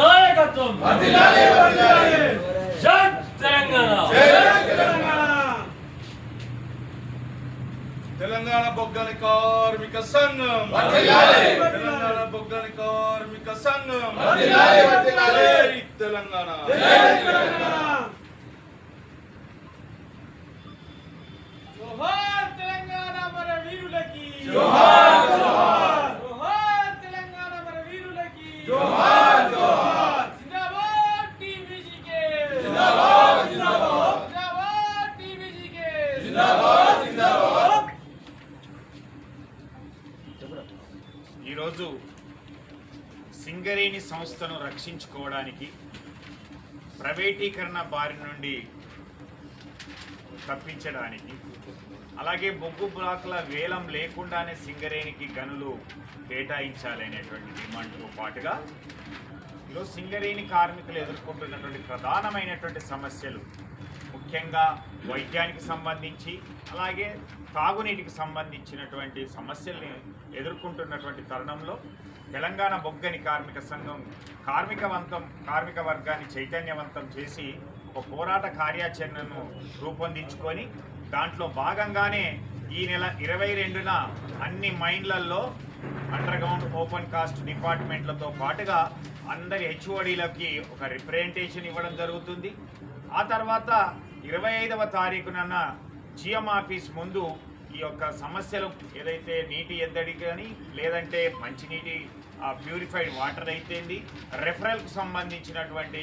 నాయకత్వం. తెలంగాణ. తెలంగాణ. బొగ్గని కార్మిక సంఘం. తెలంగాణ బొగ్గని కార్మిక సంఘం. జై తెలంగాణ జోహార్ తెలంగాణ మన వీరులకి జోహార్, జోహార్. జిందాబాద్ టీవీజీకే జిందాబాద్, జిందాబాద్. జిందాబాద్ టీవీజీకే జిందాబాద్, జిందాబాద్. ఈరోజు సింగరేణి సంస్థను రక్షించుకోవడానికి ప్రైవేటీకరణ బారి నుండి తప్పించడానికి అలాగే బొగ్గు బ్లాకుల వేలం లేకుండానే సింగరేణికి గనులు కేటాయించాలి అనేటువంటి డిమాండ్తో పాటుగా ఈరోజు సింగరేణి కార్మికులు ఎదుర్కొంటున్నటువంటి ప్రధానమైనటువంటి సమస్యలు ముఖ్యంగా వైద్యానికి సంబంధించి అలాగే తాగునీటికి సంబంధించినటువంటి సమస్యల్ని ఎదుర్కొంటున్నటువంటి తరుణంలో తెలంగాణ బొగ్గని కార్మిక సంఘం కార్మికవంతం కార్మిక వర్గాన్ని చైతన్యవంతం చేసి ఒక పోరాట కార్యాచరణను రూపొందించుకొని దాంట్లో భాగంగానే ఈ నెల ఇరవై రెండున అన్ని మైండ్లలో అండర్గ్రౌండ్ ఓపెన్ కాస్ట్ డిపార్ట్మెంట్లతో పాటుగా అందరి హెచ్ఓడీలకి ఒక రిప్రజెంటేషన్ ఇవ్వడం జరుగుతుంది. ఆ తర్వాత ఇరవై ఐదవ తారీఖున జిఎం ఆఫీస్ ముందు ఈ యొక్క సమస్యలు ఏదైతే నీటి ఎద్దడి కానీ లేదంటే మంచినీటి ప్యూరిఫైడ్ వాటర్ అయితేంది రెఫరల్కు సంబంధించినటువంటి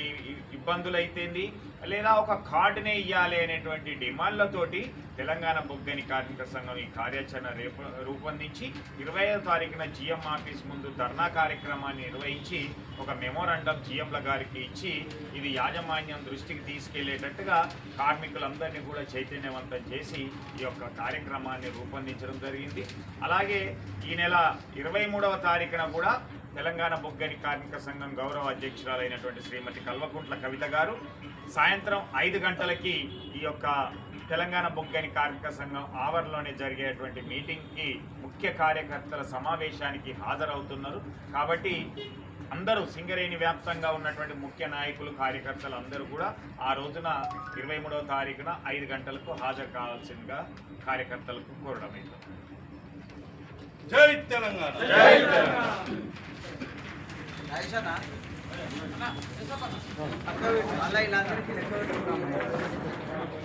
ఇబ్బందులు అయితేంది లేదా ఒక కార్డునే ఇవ్వాలి అనేటువంటి డిమాండ్లతోటి తెలంగాణ బొగ్గని కార్మిక సంఘం ఈ కార్యాచరణ రేపు రూపొందించి ఇరవై ఐదో తారీఖున జిఎం ఆఫీస్ ముందు ధర్నా కార్యక్రమాన్ని నిర్వహించి ఒక మెమోరాండం జిఎంల గారికి ఇచ్చి ఇది యాజమాన్యం దృష్టికి తీసుకెళ్ళేటట్టుగా కార్మికులందరినీ కూడా చైతన్యవంతం చేసి ఈ యొక్క కార్యక్రమాన్ని రూపొందించడం జరిగింది. అలాగే ఈ నెల ఇరవై మూడవ తారీఖున కూడా తెలంగాణ బొగ్గని కార్మిక సంఘం గౌరవ అధ్యక్షురాలైనటువంటి శ్రీమతి కల్వకుంట్ల కవిత గారు. సాయంత్రం ఐదు గంటలకి ఈ యొక్క తెలంగాణ బొగ్గని కార్మిక సంఘం ఆవరణలోనే జరిగేటువంటి మీటింగ్కి ముఖ్య కార్యకర్తల సమావేశానికి హాజరవుతున్నారు. కాబట్టి అందరూ సింగరేణి వ్యాప్తంగా ఉన్నటువంటి ముఖ్య నాయకులు కార్యకర్తలు అందరూ కూడా ఆ రోజున ఇరవై మూడవ తారీఖున ఐదు గంటలకు హాజరు కావాల్సిందిగా కార్యకర్తలకు కోరడమైంది జై తెలంగాణ. అలా ఇలా అందరికీ లెక్క పెట్టుకున్నాము